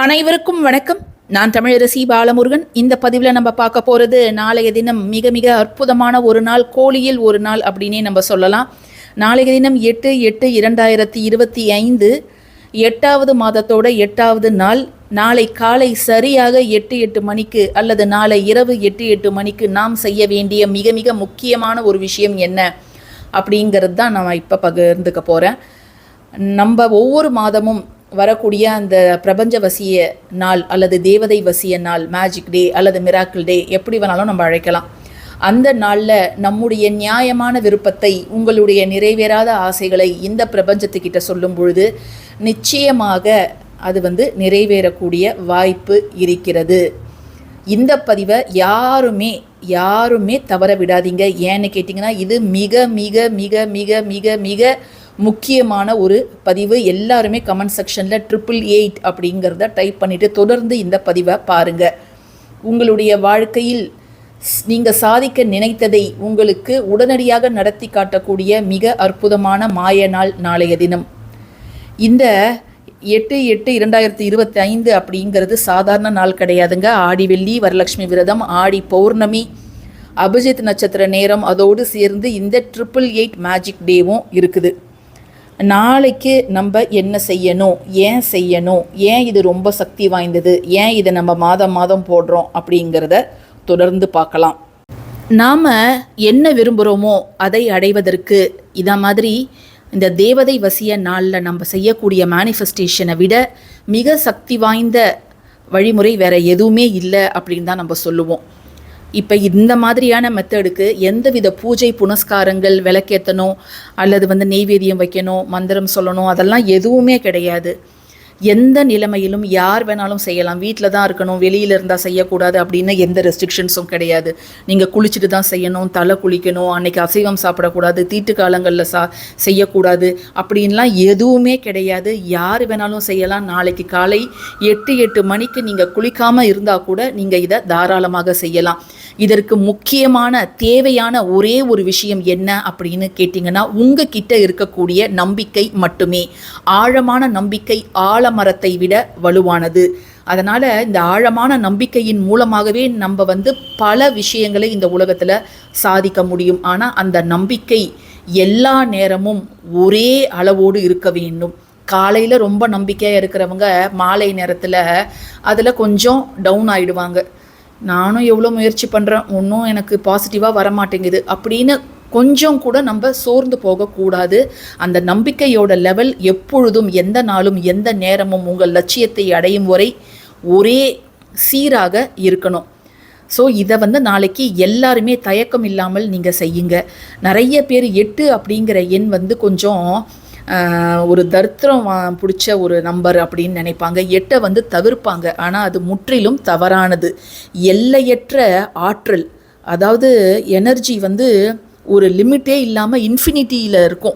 அனைவருக்கும் வணக்கம். நான் தமிழரசி பாலமுருகன். இந்த பதிவில் நம்ம பார்க்க போகிறது நாளைய தினம் மிக மிக அற்புதமான ஒரு நாள் கோழியில் ஒரு நாள் அப்படின்னே நம்ம சொல்லலாம். நாளைய தினம் எட்டு எட்டு இரண்டாயிரத்தி இருபத்தி ஐந்து எட்டாவது மாதத்தோட எட்டாவது நாள். நாளை காலை சரியாக எட்டு எட்டு மணிக்கு அல்லது நாளை இரவு எட்டு எட்டு மணிக்கு நாம் செய்ய வேண்டிய மிக மிக முக்கியமான ஒரு விஷயம் என்ன அப்படிங்கிறது தான் நான் இப்போ பகிர்ந்துக்க போகிறேன் நம்ம ஒவ்வொரு மாதமும் வரக்கூடிய அந்த பிரபஞ்ச வசிய நாள் அல்லது தேவதை வசிய நாள் மேஜிக் டே அல்லது மிராக்கிள் டே எப்படி வேணாலும் நம்ம அழைக்கலாம். அந்த நாளில் நம்முடைய நியாயமான விருப்பத்தை உங்களுடைய நிறைவேறாத ஆசைகளை இந்த பிரபஞ்சத்துக்கிட்ட சொல்லும் பொழுது நிச்சயமாக அது வந்து நிறைவேறக்கூடிய வாய்ப்பு இருக்கிறது. இந்த பதிவை யாருமே யாருமே தவற விடாதீங்க. ஏன்னு கேட்டிங்கன்னா இது மிக மிக மிக மிக மிக மிக முக்கியமான ஒரு பதிவு. எல்லாருமே கமெண்ட் செக்ஷனில் ட்ரிபிள் எயிட் அப்படிங்கிறத டைப் பண்ணிவிட்டு தொடர்ந்து இந்த பதிவை பாருங்கள் உங்களுடைய வாழ்க்கையில் நீங்கள் சாதிக்க நினைத்ததை உங்களுக்கு உடனடியாக நடத்தி காட்டக்கூடிய மிக அற்புதமான மாய நாள் நாளைய தினம். இந்த எட்டு எட்டு இரண்டாயிரத்தி இருபத்தி ஐந்து அப்படிங்கிறது சாதாரண நாள் கிடையாதுங்க. ஆடி வெள்ளி வரலட்சுமி விரதம் ஆடி பௌர்ணமி அபிஜித் நட்சத்திர நேரம் அதோடு சேர்ந்து இந்த ட்ரிபிள் எயிட் மேஜிக் டேவும் இருக்குது. நாளைக்கு நம்ம என்ன செய்யணும்? ஏன் செய்யணும்? ஏன் இது ரொம்ப சக்தி வாய்ந்தது? ஏன் இதை நம்ம மாதம் மாதம் போடுறோம்? அப்படிங்கிறத தொடர்ந்து பார்க்கலாம். நாம் என்ன விரும்புகிறோமோ அதை அடைவதற்கு இதை மாதிரி இந்த தேவதை வசிய நாளில் நம்ம செய்யக்கூடிய மேனிஃபெஸ்டேஷனை விட மிக சக்தி வாய்ந்த வழிமுறை வேறு எதுவுமே இல்லை அப்படின்னு தான் நம்ம சொல்லுவோம். இப்போ இந்த மாதிரியான மெத்தடுக்கு எந்தவித பூஜை புனஸ்காரங்கள் விளக்கேற்றணும் அல்லது வந்து நெய்வேதியம் வைக்கணும் மந்திரம் சொல்லணும் அதெல்லாம் எதுவுமே கிடையாது. எந்த நிலைமையிலும் யார் வேணாலும் செய்யலாம். வீட்டில் தான் இருக்கணும் வெளியில் இருந்தால் செய்யக்கூடாது அப்படின்னு எந்த ரெஸ்ட்ரிக்ஷன்ஸும் கிடையாது. நீங்கள் குளிச்சுட்டு தான் செய்யணும் தலை குளிக்கணும் அன்னைக்கு அசைவம் சாப்பிடக்கூடாது தீட்டு காலங்களில் சா செய்யக்கூடாது அப்படின்லாம் எதுவுமே கிடையாது. யார் வேணாலும் செய்யலாம். நாளைக்கு காலை எட்டு எட்டு மணிக்கு நீங்கள் குளிக்காமல் இருந்தால் கூட நீங்கள் இதை தாராளமாக செய்யலாம். இதற்கு முக்கியமான தேவையான ஒரே ஒரு விஷயம் என்ன அப்படின்னு கேட்டிங்கன்னா உங்ககிட்ட இருக்கக்கூடிய நம்பிக்கை மட்டுமே. ஆழமான நம்பிக்கை ஆலமரத்தை விட வலுவானது. அதனால் இந்த ஆழமான நம்பிக்கையின் மூலமாகவே நம்ம வந்து பல விஷயங்களை இந்த உலகத்தில் சாதிக்க முடியும். ஆனால் அந்த நம்பிக்கை எல்லா நேரமும் ஒரே அளவோடு இருக்க வேண்டும். காலையில் ரொம்ப நம்பிக்கையாக இருக்கிறவங்க மாலை நேரத்தில் அதில் கொஞ்சம் டவுன் ஆகிடுவாங்க நானும் எவ்வளோ முயற்சி பண்ணுறேன் ஒன்றும் எனக்கு பாசிட்டிவாக வர மாட்டேங்குது அப்படின்னு கொஞ்சம் கூட நம்ம சோர்ந்து போகக்கூடாது. அந்த நம்பிக்கையோட லெவல் எப்பொழுதும் எந்த நாளும் எந்த நேரமும் உங்கள் லட்சியத்தை அடையும் வரை ஒரே சீராக இருக்கணும். ஸோ இதை வந்து நாளைக்கு எல்லாருமே தயக்கம் இல்லாமல் நீங்கள் செய்யுங்க. நிறைய பேர் எட்டு அப்படிங்கிற எண் வந்து கொஞ்சம் ஒரு தரித்திரம் பிடிச்ச ஒரு நம்பர் அப்படின்னு நினைப்பாங்க. எட்டை வந்து தவிர்ப்பாங்க. ஆனால் அது முற்றிலும் தவறானது. எல்லையற்ற ஆற்றல். அதாவது எனர்ஜி வந்து ஒரு லிமிட்டே இல்லாமல் இன்ஃபினிட்டியில் இருக்கும்.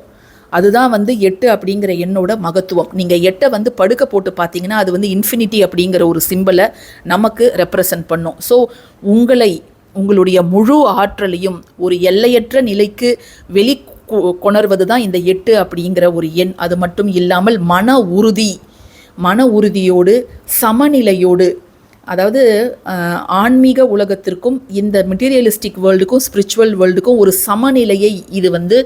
அதுதான் வந்து எட்டு அப்படிங்கிற எண்ணோட மகத்துவம். நீங்கள் எட்டை வந்து படுக்க போட்டு பார்த்தீங்கன்னா அது வந்து இன்ஃபினிட்டி அப்படிங்கிற ஒரு சிம்பிளை நமக்கு ரெப்ரசன்ட் பண்ணும். ஸோ உங்களை உங்களுடைய முழு ஆற்றலையும் ஒரு எல்லையற்ற நிலைக்கு வெளி கொ- கொணர்வது தான் இந்த எட்டு அப்படிங்கிற ஒரு எண். அது மட்டும் இல்லாமல் மன உறுதி. மன உறுதியோடு சமநிலையோடு அதாவது ஆன்மீக உலகத்திற்கும் இந்த மெட்டீரியலிஸ்டிக் வேர்ல்டுக்கும் ஸ்பிரிச்சுவல் வேர்ல்டுக்கும் ஒரு சமநிலையை இது வந்து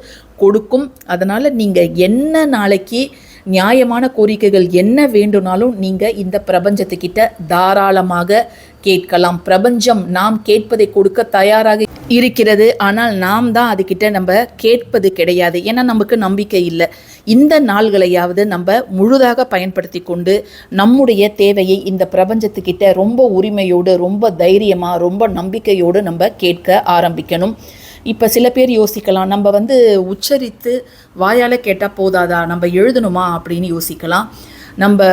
கொடுக்கும். அதனால் நீங்கள் என்ன நாளைக்கு நியாயமான கோரிக்கைகள் என்ன வேண்டும்னாலும் நீங்கள் இந்த பிரபஞ்சத்துக்கிட்ட தாராளமாக கேட்கலாம். பிரபஞ்சம் நாம் கேட்பதை கொடுக்க தயாராக இருக்கிறது. ஆனால் நாம் தான் அதுக்கிட்ட நம்ம கேட்பது கிடையாது. ஏன்னா நமக்கு நம்பிக்கை இல்லை. இந்த நாள்களையாவது நம்ம முழுதாக பயன்படுத்தி கொண்டு நம்முடைய தேவையை இந்த பிரபஞ்சத்துக்கிட்ட ரொம்ப உரிமையோடு ரொம்ப தைரியமாக ரொம்ப நம்பிக்கையோடு நம்ம கேட்க ஆரம்பிக்கணும். இப்போ சில பேர் யோசிக்கலாம். நம்ம வந்து உச்சரித்து வாயால் கேட்டால் போதாதா? நம்ம எழுதணுமா? அப்படின்னு யோசிக்கலாம். நம்ம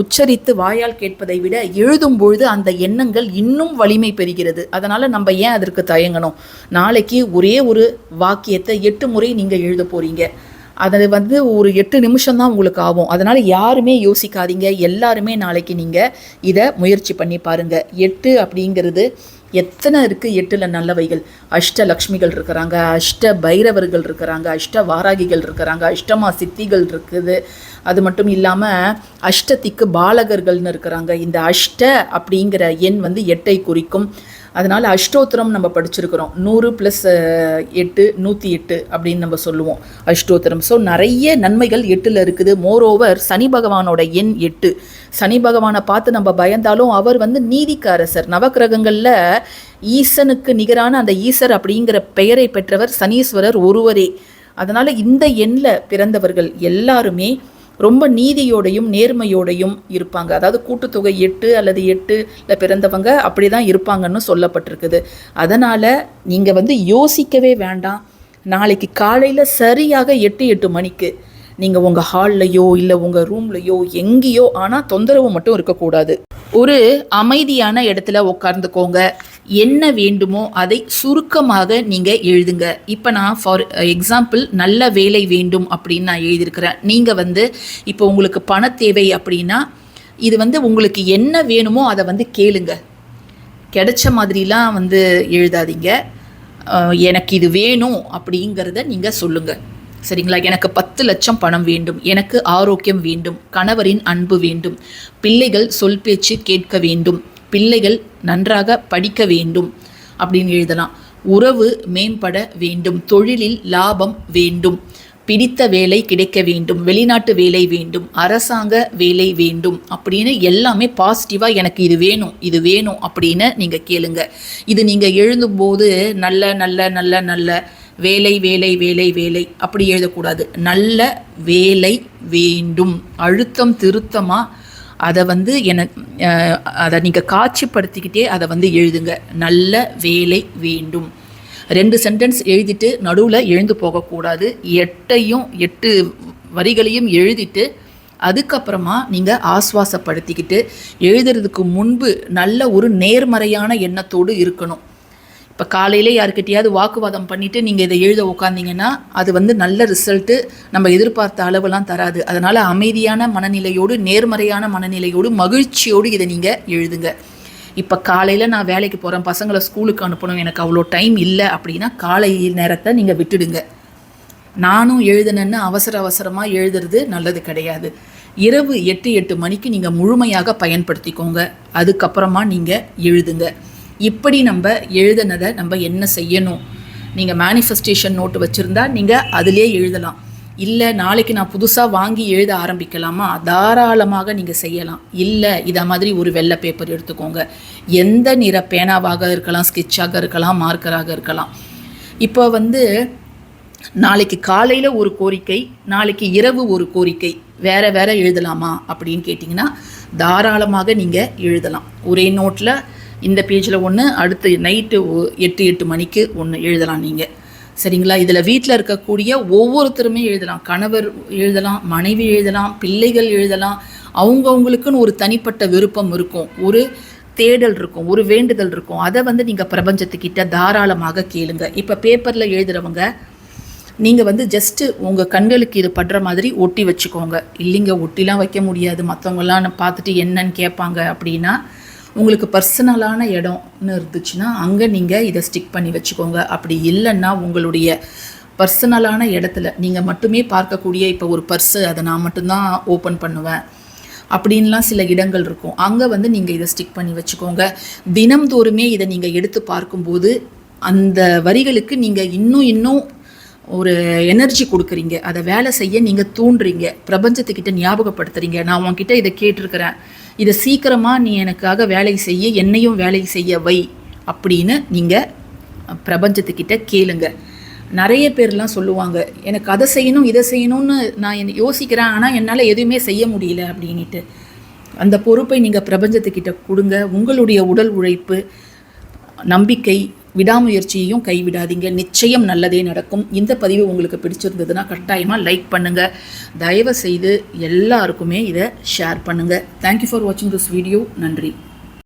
உச்சரித்து வாயால் கேட்பதை விட எழுதும் பொழுது அந்த எண்ணங்கள் இன்னும் வலிமை பெறுகிறது. அதனால் நம்ம ஏன் அதற்கு தயங்கணும்? நாளைக்கு ஒரே ஒரு வாக்கியத்தை எட்டு முறை நீங்கள் எழுத போகிறீங்க அதை வந்து ஒரு எட்டு நிமிஷம் தான் உங்களுக்கு ஆகும். அதனால் யாருமே யோசிக்காதீங்க. எல்லாருமே நாளைக்கு நீங்கள் இதை முயற்சி பண்ணி பாருங்கள் எட்டு அப்படிங்கிறது எத்தனை இருக்குது எட்டில் நல்லவைகள்? அஷ்ட லக்ஷ்மிகள் இருக்கிறாங்க அஷ்ட பைரவர்கள் இருக்கிறாங்க அஷ்ட வாராகிகள் இருக்கிறாங்க அஷ்டமா சித்திகள் இருக்குது. அது மட்டும் இல்லாமல் அஷ்டத்திக்கு பாலகர்கள்னு இருக்கிறாங்க. இந்த அஷ்ட அப்படிங்கிற எண் வந்து எட்டை குறிக்கும். அதனால் அஷ்டோத்திரம் நம்ம படிச்சிருக்கிறோம். நூறு ப்ளஸ் எட்டு நூற்றி எட்டு அப்படின்னு நம்ம சொல்லுவோம். அஷ்டோத்திரம். ஸோ நிறைய நன்மைகள் எட்டில் இருக்குது. மோரோவர் சனி பகவானோட எண் எட்டு. சனி பகவானை பார்த்து நம்ம பயந்தாலும் அவர் வந்து நீதிக்காரசர். நவக்கிரகங்களில் ஈசனுக்கு நிகரான அந்த ஈசர் அப்படிங்கிற பெயரை பெற்றவர் சனீஸ்வரர் ஒருவரே. அதனால் இந்த எண்ணில் பிறந்தவர்கள் எல்லாருமே ரொம்ப நீதியோடையும் நேர்மையோடையும் இருப்பாங்க. அதாவது கூட்டுத்தொகை எட்டு அல்லது எட்டுல பிறந்தவங்க அப்படி தான் இருப்பாங்கன்னு சொல்லப்பட்டிருக்குது. அதனால் நீங்கள் வந்து யோசிக்கவே வேண்டாம். நாளைக்கு காலையில் சரியாக எட்டு எட்டு மணிக்கு நீங்கள் உங்கள் ஹால்லையோ இல்லை உங்கள் ரூம்லையோ எங்கேயோ ஆனால் தொந்தரவு மட்டும் இருக்கக்கூடாது. ஒரு அமைதியான இடத்துல உட்கார்ந்துக்கோங்க என்ன வேண்டுமோ அதை சுருக்கமாக நீங்கள் எழுதுங்க. இப்போ நான் ஃபார் எக்ஸாம்பிள் நல்ல வேலை வேண்டும் அப்படின்னு நான் எழுதியிருக்கிறேன். நீங்கள் வந்து இப்போ உங்களுக்கு பண தேவை அப்படின்னா இது வந்து உங்களுக்கு என்ன வேணுமோ அதை வந்து கேளுங்க. கிடைச்ச மாதிரிலாம் வந்து எழுதாதீங்க. எனக்கு இது வேணும் அப்படிங்கிறத நீங்கள் சொல்லுங்கள் சரிங்களா? எனக்கு பத்து லட்சம் பணம் வேண்டும். எனக்கு ஆரோக்கியம் வேண்டும். கணவரின் அன்பு வேண்டும். பிள்ளைகள் சொல் பேச்சு கேட்க வேண்டும். பிள்ளைகள் நன்றாக படிக்க வேண்டும் அப்படின்னு எழுதலாம். உறவு மேம்பட வேண்டும். தொழிலில் லாபம் வேண்டும். பிடித்த வேலை கிடைக்க வேண்டும். வெளிநாட்டு வேலை வேண்டும். அரசாங்க வேலை வேண்டும். அப்படின்னு எல்லாமே பாசிட்டிவாக எனக்கு இது வேணும் இது வேணும் அப்படின்னு நீங்கள் கேளுங்க. இது நீங்கள் எழுதும்போது நல்ல நல்ல நல்ல நல்ல வேலை வேலை வேலை வேலை அப்படி எழுதக்கூடாது. நல்ல வேலை வேண்டும். அழுத்தம் திருத்தமாக அதை வந்து என அதை நீங்கள் காட்சிப்படுத்திக்கிட்டே அதை வந்து எழுதுங்க. நல்ல வேலை வேண்டும். ரெண்டு சென்டென்ஸ் எழுதிட்டு நடுவில் எழுந்து போகக்கூடாது. எட்டையும் எட்டு வரிகளையும் எழுதிட்டு அதுக்கப்புறமா நீங்கள் ஆஸ்வாசப்படுத்திக்கிட்டு எழுதுறதுக்கு முன்பு நல்ல ஒரு நேர்மறையான எண்ணத்தோடு இருக்கணும். இப்போ காலையில் யாருக்கிட்டையாவது வாக்குவாதம் பண்ணிவிட்டு நீங்கள் இதை எழுத உட்காந்தீங்கன்னா அது வந்து நல்ல ரிசல்ட்டு நம்ம எதிர்பார்த்த அளவுலாம் தராது. அதனால் அமைதியான மனநிலையோடு நேர்மறையான மனநிலையோடு மகிழ்ச்சியோடு இதை நீங்கள் எழுதுங்க. இப்போ காலையில் நான் வேலைக்கு போகிறேன் பசங்களை ஸ்கூலுக்கு அனுப்பணும் எனக்கு அவ்வளோ டைம் இல்லை அப்படின்னா காலை நேரத்தை நீங்கள் விட்டுடுங்க. நானும் எழுதுனேன்னு அவசர அவசரமாக எழுதுறது நல்லது கிடையாது. இரவு எட்டு எட்டு மணிக்கு நீங்கள் முழுமையாக பயன்படுத்திக்கோங்க. அதுக்கப்புறமா நீங்கள் எழுதுங்க. இப்படி நம்ம எழுதுனதை நம்ம என்ன செய்யணும்? நீங்கள் மேனிஃபெஸ்டேஷன் நோட்டு வச்சுருந்தா நீங்கள் அதிலே எழுதலாம். இல்லை நாளைக்கு நான் புதுசாக வாங்கி எழுத ஆரம்பிக்கலாமா? தாராளமாக நீங்கள் செய்யலாம். இல்லை இதை மாதிரி ஒரு வெள்ளை பேப்பர் எடுத்துக்கோங்க. எந்த நிற பேனாவாக இருக்கலாம் ஸ்கெட்சாக இருக்கலாம் மார்க்கராக இருக்கலாம். இப்போ வந்து நாளைக்கு காலையில் ஒரு கோரிக்கை நாளைக்கு இரவு ஒரு கோரிக்கை வேற வேற எழுதலாமா அப்படின்னு கேட்டிங்கன்னா தாராளமாக நீங்கள் எழுதலாம். ஒரே நோட்டில் இந்த பேஜில் ஒன்று அடுத்து நைட்டு எட்டு எட்டு மணிக்கு ஒன்று எழுதலாம் நீங்கள் சரிங்களா? இதில் வீட்டில் இருக்கக்கூடிய ஒவ்வொருத்தருமே எழுதலாம். கணவர் எழுதலாம் மனைவி எழுதலாம் பிள்ளைகள் எழுதலாம். அவங்கவுங்களுக்குன்னு ஒரு தனிப்பட்ட விருப்பம் இருக்கும். ஒரு தேடல் இருக்கும். ஒரு வேண்டுதல் இருக்கும். அதை வந்து நீங்கள் பிரபஞ்சத்துக்கிட்ட தாராளமாக கேளுங்க. இப்போ பேப்பரில் எழுதுகிறவங்க நீங்கள் வந்து ஜஸ்ட்டு உங்கள் கண்களுக்கு இது படுற மாதிரி ஒட்டி வச்சுக்கோங்க. இல்லைங்க ஒட்டிலாம் வைக்க முடியாது. மற்றவங்களாம் பார்த்துட்டு என்னன்னு கேட்பாங்க அப்படின்னா உங்களுக்கு பர்சனலான இடம்னு இருந்துச்சுன்னா அங்கே நீங்கள் இதை ஸ்டிக் பண்ணி வச்சுக்கோங்க. அப்படி இல்லைன்னா உங்களுடைய பர்சனலான இடத்துல நீங்கள் மட்டுமே பார்க்கக்கூடிய இப்போ ஒரு பர்ஸு அதை நான் மட்டும்தான் ஓப்பன் பண்ணுவேன். அப்படின்லாம் சில இடங்கள் இருக்கும். அங்கே வந்து நீங்கள் இதை ஸ்டிக் பண்ணி வச்சுக்கோங்க. தினம்தோறுமே இதை நீங்கள் எடுத்து பார்க்கும்போது அந்த வரிகளுக்கு நீங்கள் இன்னும் இன்னும் ஒரு எனர்ஜி கொடுக்குறீங்க. அதை வேலை செய்ய நீங்கள் தூண்டுறீங்க. பிரபஞ்சத்துக்கிட்ட ஞாபகப்படுத்துறீங்க. நான் உன்கிட்ட இதை கேட்டிருக்கிறேன். இதை சீக்கிரமாக நீ எனக்காக வேலை செய்ய என்னையும் வேலை செய்ய வை அப்படின்னு நீங்கள் பிரபஞ்சத்துக்கிட்ட கேளுங்க. நிறைய பேர்லாம் சொல்லுவாங்க எனக்கு அதை செய்யணும் இதை செய்யணும்னு நான் என் யோசிக்கிறேன். ஆனால் என்னால் எதுவுமே செய்ய முடியல. அப்படின்ட்டு அந்த பொறுப்பை நீங்கள் பிரபஞ்சத்துக்கிட்ட கொடுங்க. உங்களுடைய உடல் உழைப்பு நம்பிக்கை விடாமுயற்சியையும் கைவிடாதீங்க. நிச்சயம் நல்லதே நடக்கும். இந்த பதிவு உங்களுக்கு பிடிச்சிருந்ததுன்னா கட்டாயமாக லைக் பண்ணுங்கள் தயவு செய்து எல்லாருக்குமே இதை ஷேர் பண்ணுங்கள் தேங்க்யூ ஃபார் வாட்சிங் திஸ் வீடியோ நன்றி.